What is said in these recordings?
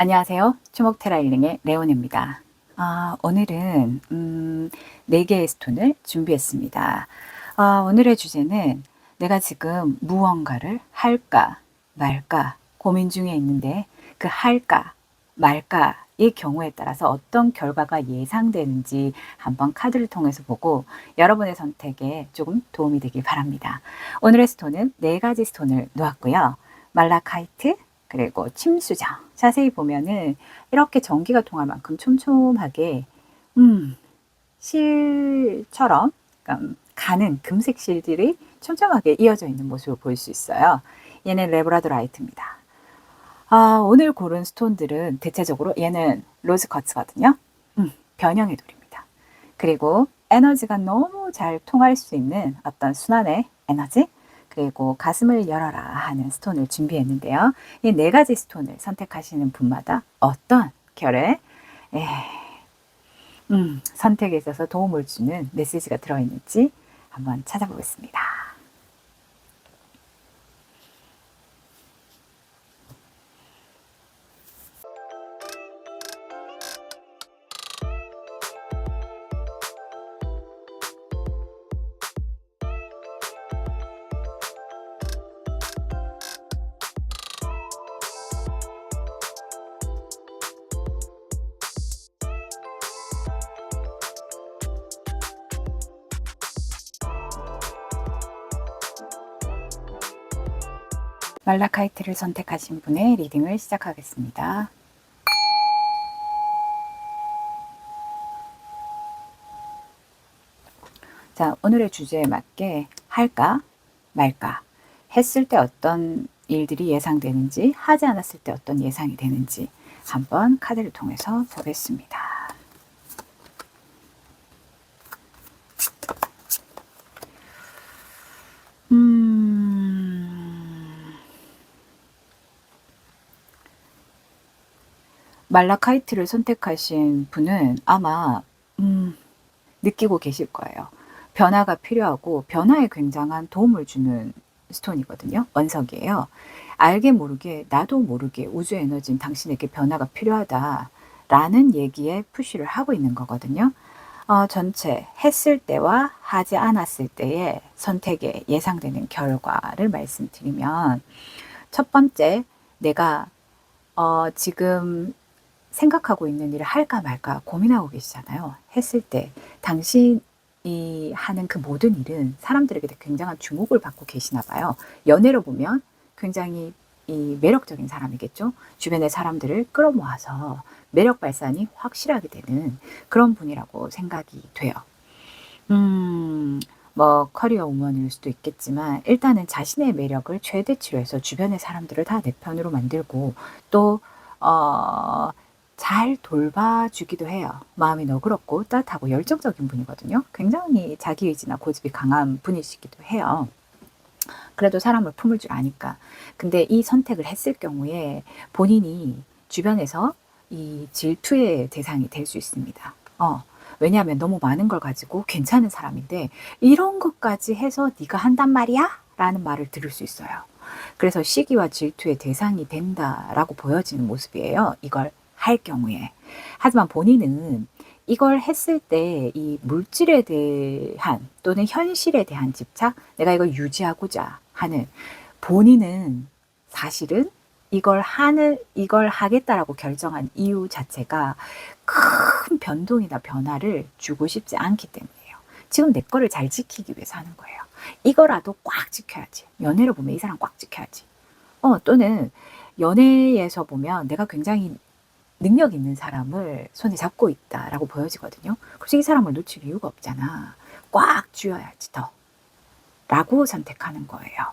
안녕하세요. 추목테라일링의 레온입니다. 아, 오늘은 음, 4개의 스톤을 준비했습니다. 아, 오늘의 주제는 내가 지금 무언가를 할까 말까 고민 중에 있는데 그 할까 말까의 경우에 따라서 어떤 결과가 예상되는지 한번 카드를 통해서 보고 여러분의 선택에 조금 도움이 되길 바랍니다. 오늘의 스톤은 4가지 스톤을 놓았고요. 말라카이트, 그리고 침수정. 자세히 보면은 이렇게 전기가 통할 만큼 촘촘하게, 음, 실처럼, 그러니까 가는 금색 실들이 촘촘하게 이어져 있는 모습을 볼 수 있어요. 얘는 레브라도라이트입니다. 아, 오늘 고른 스톤들은 대체적으로 얘는 로즈커츠거든요. 음, 변형의 돌입니다. 그리고 에너지가 너무 잘 통할 수 있는 어떤 순환의 에너지, 그리고 가슴을 열어라 하는 스톤을 준비했는데요. 이 네 가지 스톤을 선택하시는 분마다 어떤 결의 에, 음, 선택에 있어서 도움을 주는 메시지가 들어있는지 한번 찾아보겠습니다. 말라카이트를 선택하신 분의 리딩을 시작하겠습니다. 자, 오늘의 주제에 맞게 할까 말까 했을 때 어떤 일들이 예상되는지 하지 않았을 때 어떤 예상이 되는지 한번 카드를 통해서 보겠습니다. 음... 말라카이트를 선택하신 분은 아마 음, 느끼고 계실 거예요. 변화가 필요하고 변화에 굉장한 도움을 주는 스톤이거든요. 원석이에요. 알게 모르게 나도 모르게 우주 에너지는 당신에게 변화가 필요하다라는 얘기에 푸시를 하고 있는 거거든요. 어, 전체 했을 때와 하지 않았을 때의 선택에 예상되는 결과를 말씀드리면 첫 번째 내가 어, 지금 생각하고 있는 일을 할까 말까 고민하고 계시잖아요. 했을 때 당신이 하는 그 모든 일은 사람들에게 굉장한 주목을 받고 계시나 봐요. 연애로 보면 굉장히 이 매력적인 사람이겠죠. 주변의 사람들을 끌어모아서 매력 발산이 확실하게 되는 그런 분이라고 생각이 돼요. 음, 뭐 커리어 우먼일 수도 있겠지만 일단은 자신의 매력을 최대치로 해서 주변의 사람들을 다 내 편으로 만들고 또 어, 잘 돌봐주기도 해요. 마음이 너그럽고 따뜻하고 열정적인 분이거든요. 굉장히 자기의지나 고집이 강한 분이시기도 해요. 그래도 사람을 품을 줄 아니까. 근데 이 선택을 했을 경우에 본인이 주변에서 이 질투의 대상이 될 수 있습니다. 어, 왜냐하면 너무 많은 걸 가지고 괜찮은 사람인데 이런 것까지 해서 네가 한단 말이야? 라는 말을 들을 수 있어요. 그래서 시기와 질투의 대상이 된다라고 보여지는 모습이에요. 이걸 할 경우에. 하지만 본인은 이걸 했을 때 이 물질에 대한 또는 현실에 대한 집착, 내가 이걸 유지하고자 하는 본인은 사실은 이걸 하는, 이걸 하겠다라고 결정한 이유 자체가 큰 변동이나 변화를 주고 싶지 않기 때문이에요. 지금 내 거를 잘 지키기 위해서 하는 거예요. 이거라도 꽉 지켜야지. 연애로 보면 이 사람 꽉 지켜야지. 어, 또는 연애에서 보면 내가 굉장히 능력 있는 사람을 손에 잡고 있다라고 보여지거든요. 그래서 이 사람을 놓칠 이유가 없잖아. 꽉 쥐어야지 더. 라고 선택하는 거예요.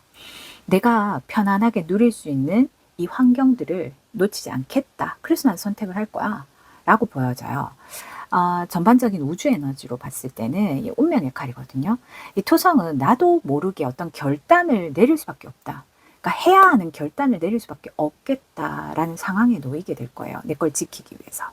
내가 편안하게 누릴 수 있는 이 환경들을 놓치지 않겠다. 그래서 난 선택을 할 거야. 라고 보여져요. 어, 전반적인 우주 에너지로 봤을 때는 이 운명의 칼이거든요. 이 토성은 나도 모르게 어떤 결단을 내릴 수밖에 없다. 그러니까 해야 하는 결단을 내릴 수밖에 없겠다라는 상황에 놓이게 될 거예요. 내 걸 지키기 위해서.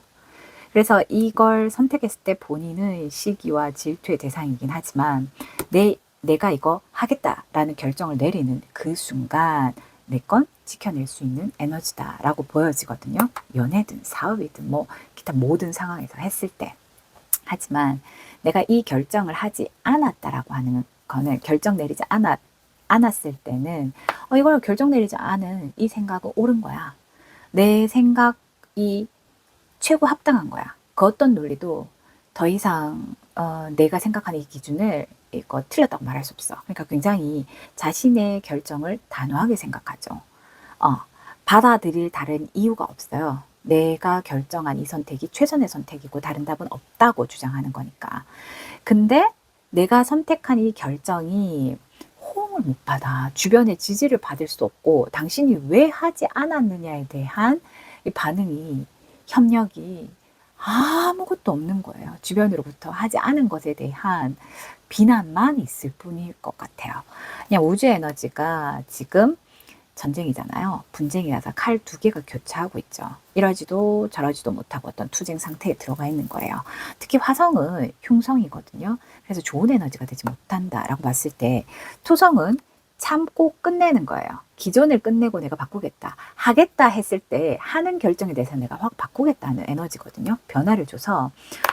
그래서 이걸 선택했을 때 본인의 시기와 질투의 대상이긴 하지만 내 내가 이거 하겠다라는 결정을 내리는 그 순간 내 건 지켜낼 수 있는 에너지다라고 보여지거든요. 연애든 사업이든 뭐 기타 모든 상황에서 했을 때. 하지만 내가 이 결정을 하지 않았다라고 하는 거는 결정 내리지 않았, 않았을 때는 어, 이걸 결정 내리지 않은 이 생각은 옳은 거야. 내 생각이 최고 합당한 거야. 그 어떤 논리도 더 이상 어, 내가 생각하는 이 기준을 이거 틀렸다고 말할 수 없어. 그러니까 굉장히 자신의 결정을 단호하게 생각하죠. 어, 받아들일 다른 이유가 없어요. 내가 결정한 이 선택이 최선의 선택이고 다른 답은 없다고 주장하는 거니까. 근데 내가 선택한 이 결정이 호응을 못 받아. 주변의 지지를 받을 수 없고 당신이 왜 하지 않았느냐에 대한 이 반응이 협력이 아무것도 없는 거예요. 주변으로부터 하지 않은 것에 대한 비난만 있을 뿐일 것 같아요. 그냥 우주 에너지가 지금 전쟁이잖아요. 분쟁이라서 칼 두 개가 교차하고 있죠. 이러지도 저러지도 못하고 어떤 투쟁 상태에 들어가 있는 거예요. 특히 화성은 흉성이거든요. 그래서 좋은 에너지가 되지 못한다라고 봤을 때 토성은 참고 끝내는 거예요. 기존을 끝내고 내가 바꾸겠다. 하겠다 했을 때 하는 결정에 대해서 내가 확 바꾸겠다는 에너지거든요. 변화를 줘서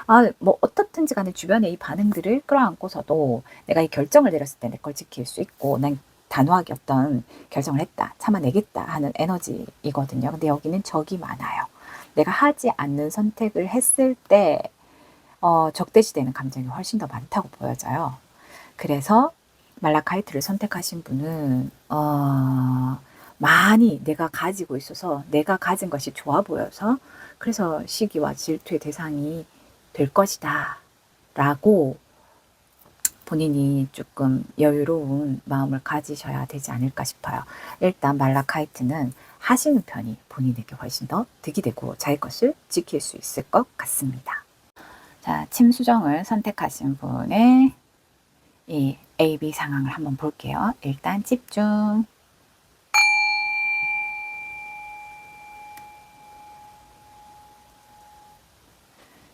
아, 뭐 어떻든지 간에 주변의 이 반응들을 끌어안고서도 내가 이 결정을 내렸을 때 내 걸 지킬 수 있고 난 단호하게 어떤 결정을 했다. 참아내겠다 하는 에너지이거든요. 근데 여기는 적이 많아요. 내가 하지 않는 선택을 했을 때 어, 적대시되는 감정이 훨씬 더 많다고 보여져요. 그래서 말라카이트를 선택하신 분은 어, 많이 내가 가지고 있어서 내가 가진 것이 좋아 보여서 그래서 시기와 질투의 대상이 될 것이다 라고 본인이 조금 여유로운 마음을 가지셔야 되지 않을까 싶어요. 일단 말라카이트는 하시는 편이 본인에게 훨씬 더 득이 되고 자기 것을 지킬 수 있을 것 같습니다. 자, 침수정을 선택하신 분의 이 A, B 상황을 한번 볼게요. 일단 집중.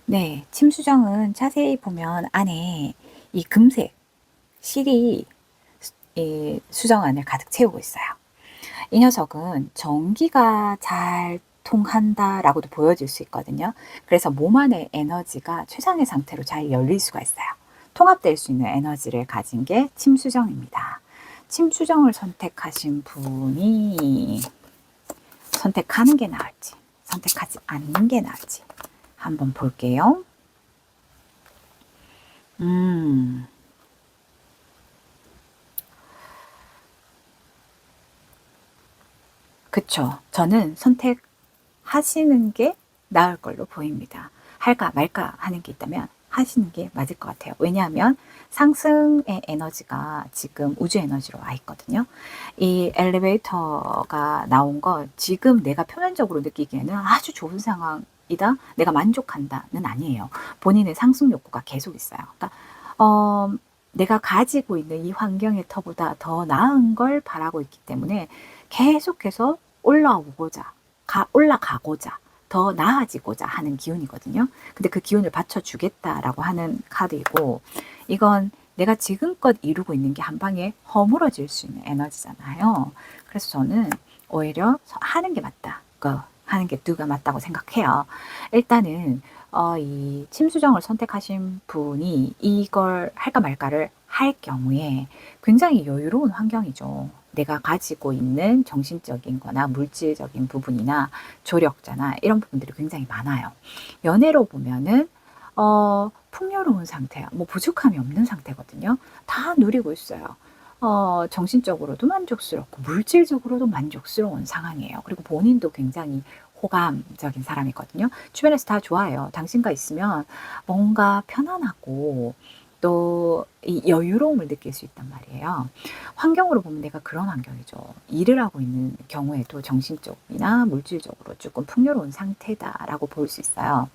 네, 침수정은 자세히 보면 안에 이 금색 실이 이 수정 안을 가득 채우고 있어요. 이 녀석은 전기가 잘 통한다라고도 보여질 수 있거든요. 그래서 몸 안의 에너지가 최상의 상태로 잘 열릴 수가 있어요. 통합될 수 있는 에너지를 가진 게 침수정입니다. 침수정을 선택하신 분이 선택하는 게 나을지, 선택하지 않는 게 나을지 한번 볼게요. 음. 그쵸. 저는 선택하시는 게 나을 걸로 보입니다. 할까 말까 하는 게 있다면 하시는 게 맞을 것 같아요. 왜냐하면 상승의 에너지가 지금 우주 에너지로 와 있거든요. 이 엘리베이터가 나온 거 지금 내가 표면적으로 느끼기에는 아주 좋은 상황이다. 내가 만족한다는 아니에요. 본인의 상승 욕구가 계속 있어요. 그러니까 어, 내가 가지고 있는 이 환경의 터보다 더 나은 걸 바라고 있기 때문에 계속해서 올라오고자, 가, 올라가고자 더 나아지고자 하는 기운이거든요. 근데 그 기운을 받쳐주겠다라고 하는 카드이고, 이건 내가 지금껏 이루고 있는 게 한 방에 허물어질 수 있는 에너지잖아요. 그래서 저는 오히려 하는 게 맞다. 그 하는 게 누가 맞다고 생각해요. 일단은 어, 이 침수정을 선택하신 분이 이걸 할까 말까를 할 경우에 굉장히 여유로운 환경이죠. 내가 가지고 있는 정신적인 거나 물질적인 부분이나 조력자나 이런 부분들이 굉장히 많아요. 연애로 보면은 어, 풍요로운 상태야. 뭐 부족함이 없는 상태거든요. 다 누리고 있어요. 어, 정신적으로도 만족스럽고 물질적으로도 만족스러운 상황이에요. 그리고 본인도 굉장히 호감적인 사람이거든요. 주변에서 다 좋아해요. 당신과 있으면 뭔가 편안하고 또이 여유로움을 느낄 수 있단 말이에요. 환경으로 보면 내가 그런 환경이죠. 일을 하고 있는 경우에도 정신적이나 물질적으로 조금 풍요로운 상태다라고 볼 수 있어요.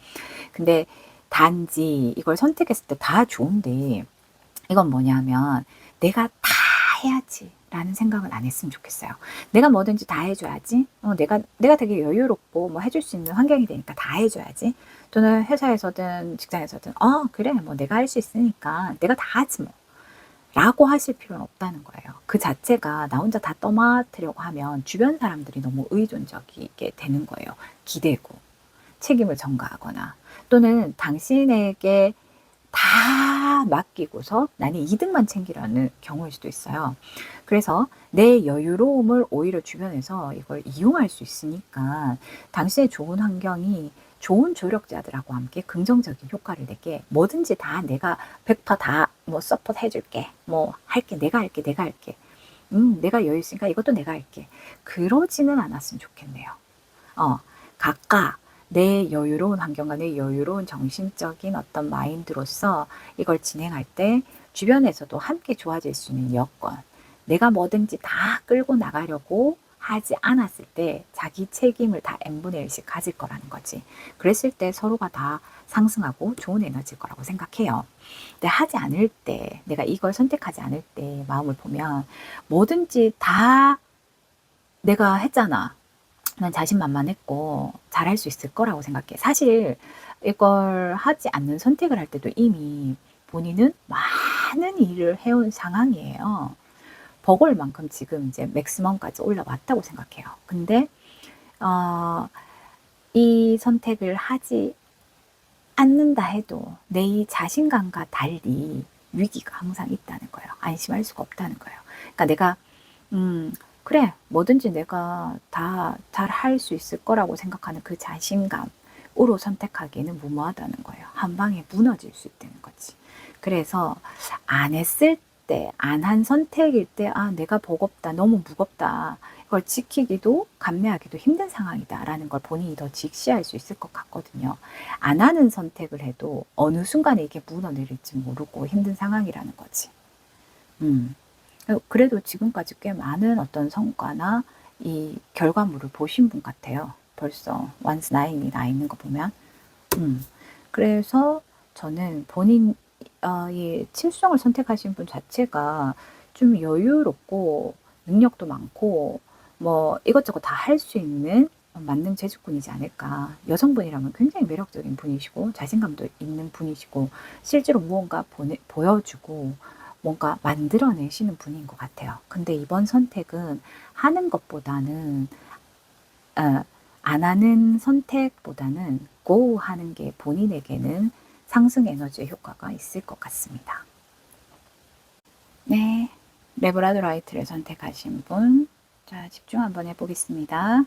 근데 단지 이걸 선택했을 때 다 좋은데 이건 뭐냐면 내가 다 해야지. 라는 생각을 안 했으면 좋겠어요. 내가 뭐든지 다 해줘야지. 어, 내가, 내가 되게 여유롭고 뭐 해줄 수 있는 환경이 되니까 다 해줘야지. 또는 회사에서든 직장에서든, 어, 그래. 뭐 내가 할 수 있으니까 내가 다 하지 뭐. 라고 하실 필요는 없다는 거예요. 그 자체가 나 혼자 다 떠맡으려고 하면 주변 사람들이 너무 의존적이게 되는 거예요. 기대고 책임을 전가하거나 또는 당신에게 다 맡기고서 나는 이득만 챙기려는 경우일 수도 있어요. 그래서 내 여유로움을 오히려 주변에서 이걸 이용할 수 있으니까 당신의 좋은 환경이 좋은 조력자들하고 함께 긍정적인 효과를 내게 뭐든지 다 내가 100%다뭐 서포트 해줄게. 뭐 할게. 내가 할게. 내가 할게. 음, 내가 여유 있으니까 이것도 내가 할게. 그러지는 않았으면 좋겠네요. 어, 각각 내 여유로운 환경과 내 여유로운 정신적인 어떤 마인드로서 이걸 진행할 때 주변에서도 함께 좋아질 수 있는 여건, 내가 뭐든지 다 끌고 나가려고 하지 않았을 때 자기 책임을 다 n분의 1씩 가질 거라는 거지. 그랬을 때 서로가 다 상승하고 좋은 에너지일 거라고 생각해요. 근데 하지 않을 때, 내가 이걸 선택하지 않을 때 마음을 보면 뭐든지 다 내가 했잖아. 난 자신만만했고 잘할 수 있을 거라고 생각해. 사실 이걸 하지 않는 선택을 할 때도 이미 본인은 많은 일을 해온 상황이에요. 버거울만큼 지금 이제 맥시멈까지 올라왔다고 생각해요. 근데 어, 이 선택을 하지 않는다 해도 내 이 자신감과 달리 위기가 항상 있다는 거예요. 안심할 수가 없다는 거예요. 그러니까 내가 음, 그래, 뭐든지 내가 다 잘 할 수 있을 거라고 생각하는 그 자신감으로 선택하기에는 무모하다는 거예요. 한 방에 무너질 수 있다는 거지. 그래서 안 했을 때, 안 한 선택일 때, 아, 내가 버겁다, 너무 무겁다. 이걸 지키기도, 감내하기도 힘든 상황이다라는 걸 본인이 더 직시할 수 있을 것 같거든요. 안 하는 선택을 해도 어느 순간에 이게 무너내릴지 모르고 힘든 상황이라는 거지. 음. 그래도 지금까지 꽤 많은 어떤 성과나 이 결과물을 보신 분 같아요. 벌써 원스 나인이 나 있는 거 보면. 음. 그래서 저는 본인 어, 이 칠성을 선택하신 분 자체가 좀 여유롭고 능력도 많고 뭐 이것저것 다 할 수 있는 만능 재주꾼이지 않을까. 여성분이라면 굉장히 매력적인 분이시고 자신감도 있는 분이시고 실제로 무언가 보내, 보여주고 뭔가 만들어내시는 분인 것 같아요. 근데 이번 선택은 하는 것보다는 어, 안 하는 선택보다는 고 하는 게 본인에게는 상승 에너지의 효과가 있을 것 같습니다. 네, 레브라드 라이트를 선택하신 분, 자 집중 한번 해보겠습니다.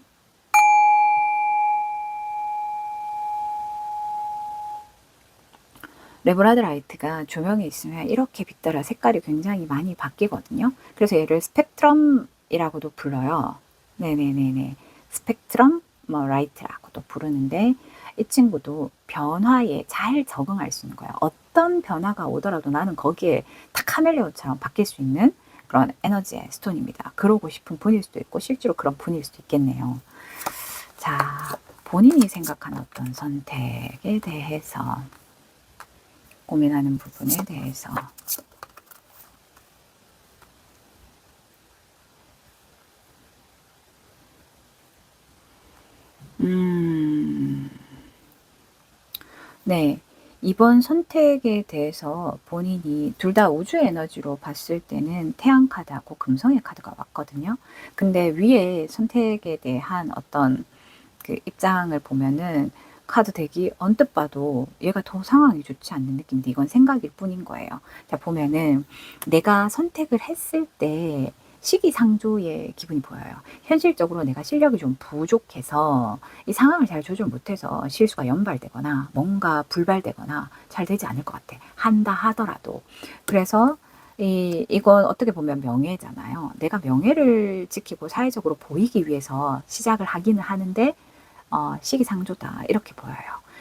레브라드 라이트가 조명에 있으면 이렇게 빛더라 색깔이 굉장히 많이 바뀌거든요. 그래서 얘를 스펙트럼이라고도 불러요. 네네네네. 스펙트럼 뭐 라이트라고도 부르는데 이 친구도 변화에 잘 적응할 수 있는 거예요. 어떤 변화가 오더라도 나는 거기에 탁 카멜레온처럼 바뀔 수 있는 그런 에너지의 스톤입니다. 그러고 싶은 분일 수도 있고 실제로 그런 분일 수도 있겠네요. 자, 본인이 생각하는 어떤 선택에 대해서 고민하는 부분에 대해서 음, 네. 이번 선택에 대해서 본인이 둘 다 우주 에너지로 봤을 때는 태양 카드하고 금성의 카드가 왔거든요. 근데 위에 선택에 대한 어떤 그 입장을 보면은 카드 덱이 언뜻 봐도 얘가 더 상황이 좋지 않는 느낌인데 이건 생각일 뿐인 거예요. 자, 보면은 내가 선택을 했을 때 시기상조의 기분이 보여요. 현실적으로 내가 실력이 좀 부족해서 이 상황을 잘 조절 못해서 실수가 연발되거나 뭔가 불발되거나 잘 되지 않을 것 같아. 한다 하더라도. 그래서 이, 이건 어떻게 보면 명예잖아요. 내가 명예를 지키고 사회적으로 보이기 위해서 시작을 하기는 하는데 어, 시기상조다 이렇게 보여요.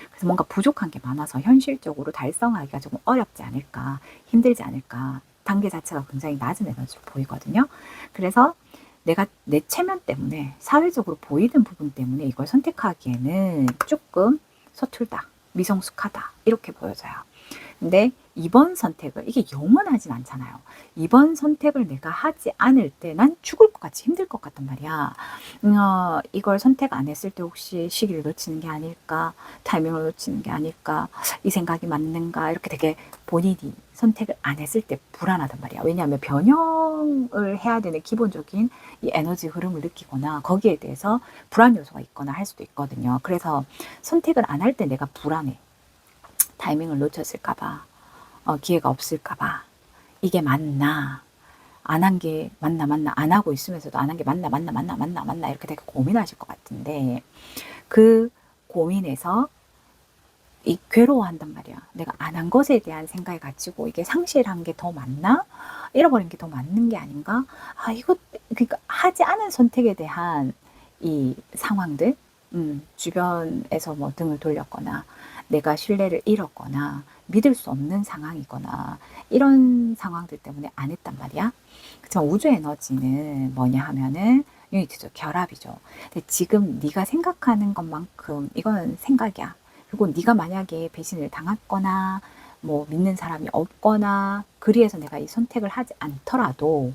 그래서 뭔가 부족한 게 많아서 현실적으로 달성하기가 조금 어렵지 않을까, 힘들지 않을까. 단계 자체가 굉장히 낮은 에너지로 보이거든요. 그래서 내가 내 체면 때문에 사회적으로 보이는 부분 때문에 이걸 선택하기에는 조금 서툴다, 미성숙하다 이렇게 보여져요. 근데 이번 선택을 이게 영원하진 않잖아요. 이번 선택을 내가 하지 않을 때 난 죽을 것 같이 힘들 것 같단 말이야. 음, 어, 이걸 선택 안 했을 때 혹시 시기를 놓치는 게 아닐까, 타이밍을 놓치는 게 아닐까, 이 생각이 맞는가 이렇게 되게 본인이 선택을 안 했을 때 불안하단 말이야. 왜냐하면 변형을 해야 되는 기본적인 이 에너지 흐름을 느끼거나 거기에 대해서 불안 요소가 있거나 할 수도 있거든요. 그래서 선택을 안 할 때 내가 불안해. 타이밍을 놓쳤을까봐, 어, 기회가 없을까봐, 이게 맞나, 안 한 게 맞나, 맞나, 안 하고 있으면서도 안 한 게 맞나, 맞나, 맞나, 맞나, 맞나, 이렇게 되게 고민하실 것 같은데, 그 고민에서 이 괴로워한단 말이야. 내가 안 한 것에 대한 생각을 가지고 이게 상실한 게 더 맞나? 잃어버린 게 더 맞는 게 아닌가? 아, 이거, 그러니까 하지 않은 선택에 대한 이 상황들, 음, 주변에서 뭐 등을 돌렸거나, 내가 신뢰를 잃었거나 믿을 수 없는 상황이거나 이런 상황들 때문에 안 했단 말이야. 그렇지만 우주 에너지는 뭐냐 하면은 유니티죠. 결합이죠. 근데 지금 네가 생각하는 것만큼 이건 생각이야. 그리고 네가 만약에 배신을 당했거나 뭐 믿는 사람이 없거나 그리해서 내가 이 선택을 하지 않더라도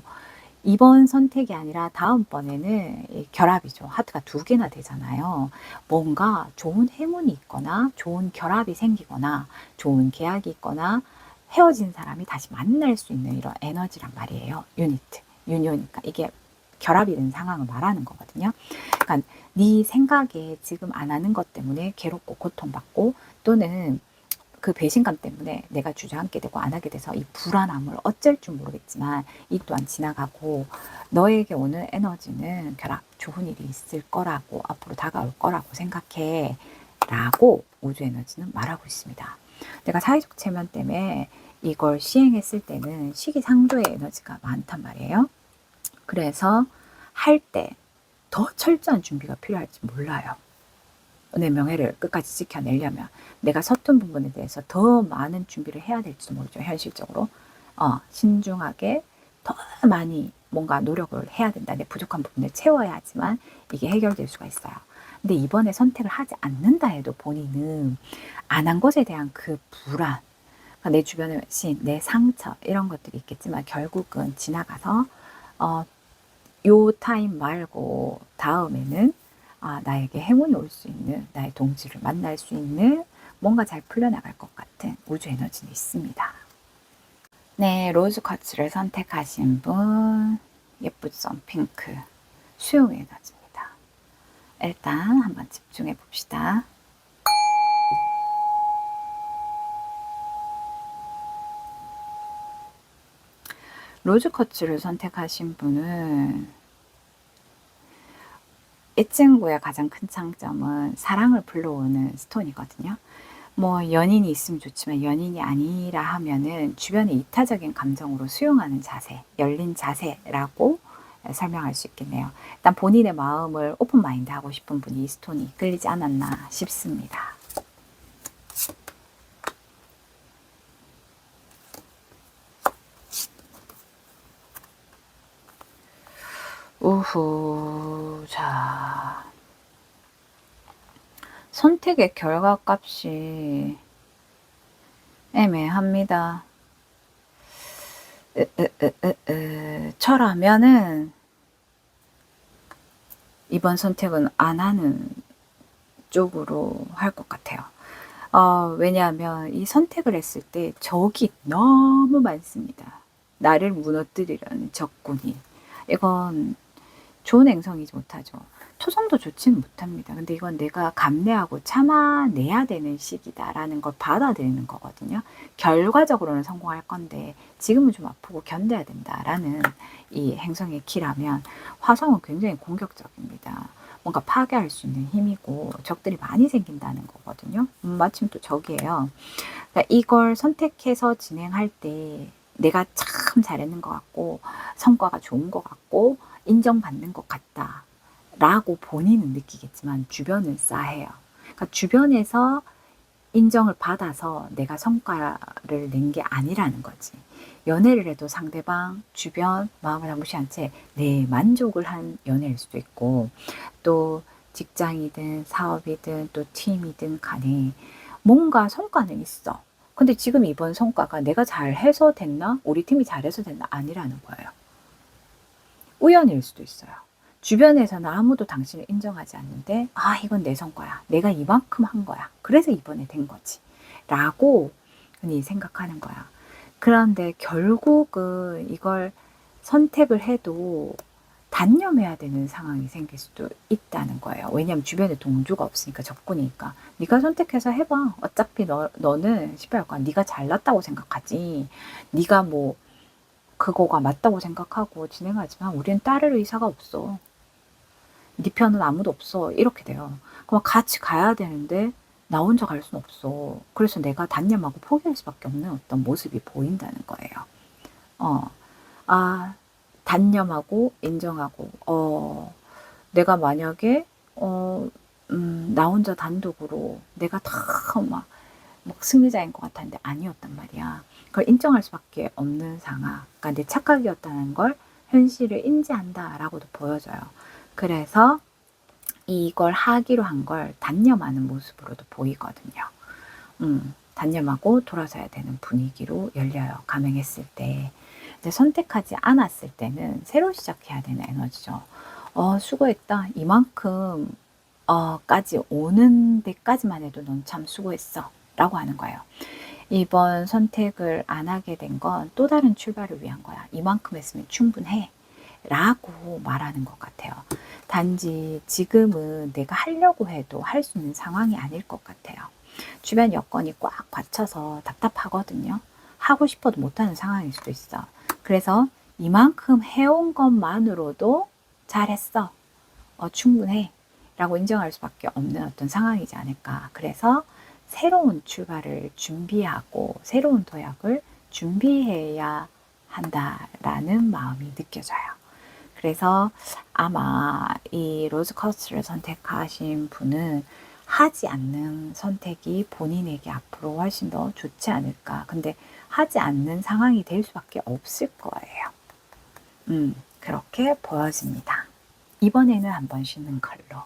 이번 선택이 아니라 다음번에는 결합이죠. 하트가 두 개나 되잖아요. 뭔가 좋은 행운이 있거나 좋은 결합이 생기거나 좋은 계약이 있거나 헤어진 사람이 다시 만날 수 있는 이런 에너지란 말이에요. 유니트, 유니오니까 이게 결합이 된 상황을 말하는 거거든요. 그러니까 네 생각에 지금 안 하는 것 때문에 괴롭고 고통받고 또는 그 배신감 때문에 내가 주저앉게 되고 안 하게 돼서 이 불안함을 어쩔 줄 모르겠지만 이 또한 지나가고 너에게 오는 에너지는 결합 좋은 일이 있을 거라고 앞으로 다가올 거라고 생각해 라고 우주 에너지는 말하고 있습니다. 내가 사회적 체면 때문에 이걸 시행했을 때는 시기상조의 에너지가 많단 말이에요. 그래서 할 때 더 철저한 준비가 필요할지 몰라요. 내 명예를 끝까지 지켜내려면 내가 서툰 부분에 대해서 더 많은 준비를 해야 될지도 모르죠. 현실적으로. 어, 신중하게 더 많이 뭔가 노력을 해야 된다. 내 부족한 부분을 채워야 하지만 이게 해결될 수가 있어요. 근데 이번에 선택을 하지 않는다 해도 본인은 안 한 것에 대한 그 불안, 그러니까 내 주변에 내 상처 이런 것들이 있겠지만 결국은 지나가서 어, 요 타임 말고 다음에는 아, 나에게 행운이 올 수 있는, 나의 동지를 만날 수 있는 뭔가 잘 풀려나갈 것 같은 우주 에너지는 있습니다. 네, 로즈 쿼츠를 선택하신 분, 예쁘죠? 핑크, 수용 에너지입니다. 일단 한번 집중해 봅시다. 로즈 쿼츠를 선택하신 분은 이 친구의 가장 큰 장점은 사랑을 불러오는 스톤이거든요. 뭐 연인이 있으면 좋지만 연인이 아니라 하면은 주변의 이타적인 감정으로 수용하는 자세, 열린 자세라고 설명할 수 있겠네요. 일단 본인의 마음을 오픈 마인드 하고 싶은 분이 이 스톤이 끌리지 않았나 싶습니다. 우후, 자. 선택의 결과값이 애매합니다. 저라면은 이번 선택은 안 하는 쪽으로 할 것 같아요. 어, 왜냐하면 이 선택을 했을 때 적이 너무 많습니다. 나를 무너뜨리려는 적군이. 이건 좋은 행성이지 못하죠. 초성도 좋지는 못합니다. 근데 이건 내가 감내하고 참아내야 되는 시기다라는 걸 받아들이는 거거든요. 결과적으로는 성공할 건데 지금은 좀 아프고 견뎌야 된다라는 이 행성의 키라면 화성은 굉장히 공격적입니다. 뭔가 파괴할 수 있는 힘이고 적들이 많이 생긴다는 거거든요. 음, 마침 또 적이에요. 그러니까 이걸 선택해서 진행할 때 내가 참 잘했는 것 같고 성과가 좋은 것 같고 인정받는 것 같다. 라고 본인은 느끼겠지만 주변은 싸해요. 그러니까 주변에서 인정을 받아서 내가 성과를 낸 게 아니라는 거지. 연애를 해도 상대방, 주변, 마음을 다 무시한 채 내 만족을 한 연애일 수도 있고, 또 직장이든 사업이든 또 팀이든 간에 뭔가 성과는 있어. 근데 지금 이번 성과가 내가 잘해서 됐나? 우리 팀이 잘해서 됐나? 아니라는 거예요. 우연일 수도 있어요. 주변에서는 아무도 당신을 인정하지 않는데, 아, 이건 내 성과야. 내가 이만큼 한 거야. 그래서 이번에 된 거지. 라고 흔히 생각하는 거야. 그런데 결국은 이걸 선택을 해도 단념해야 되는 상황이 생길 수도 있다는 거예요. 왜냐하면 주변에 동조가 없으니까 적군이니까 네가 선택해서 해봐. 어차피 너 너는 실패할 거야. 네가 잘났다고 생각하지. 네가 뭐 그거가 맞다고 생각하고 진행하지만 우리는 따를 의사가 없어. 네 편은 아무도 없어. 이렇게 돼요. 그럼 같이 가야 되는데 나 혼자 갈 수는 없어. 그래서 내가 단념하고 포기할 수밖에 없는 어떤 모습이 보인다는 거예요. 어, 아, 단념하고 인정하고, 어, 내가 만약에, 어, 음, 나 혼자 단독으로 내가 다 막, 막 승리자인 것 같았는데 아니었단 말이야. 그걸 인정할 수밖에 없는 상황. 그러니까 내 착각이었다는 걸 현실을 인지한다라고도 보여져요. 그래서 이걸 하기로 한 걸 단념하는 모습으로도 보이거든요. 음, 단념하고 돌아서야 되는 분위기로 열려요. 감행했을 때. 이제 선택하지 않았을 때는 새로 시작해야 되는 에너지죠. 어, 수고했다. 이만큼, 어, 까지 오는 데까지만 해도 넌 참 수고했어. 라고 하는 거예요. 이번 선택을 안 하게 된 건 또 다른 출발을 위한 거야. 이만큼 했으면 충분해. 라고 말하는 것 같아요. 단지 지금은 내가 하려고 해도 할 수 있는 상황이 아닐 것 같아요. 주변 여건이 꽉 받쳐서 답답하거든요. 하고 싶어도 못하는 상황일 수도 있어. 그래서 이만큼 해온 것만으로도 잘했어. 어, 충분해. 라고 인정할 수밖에 없는 어떤 상황이지 않을까. 그래서 새로운 출발을 준비하고 새로운 도약을 준비해야 한다라는 마음이 느껴져요. 그래서 아마 이 로즈 커스를 선택하신 분은 하지 않는 선택이 본인에게 앞으로 훨씬 더 좋지 않을까. 근데 하지 않는 상황이 될 수밖에 없을 거예요. 음, 그렇게 보여집니다. 이번에는 한번 쉬는 걸로.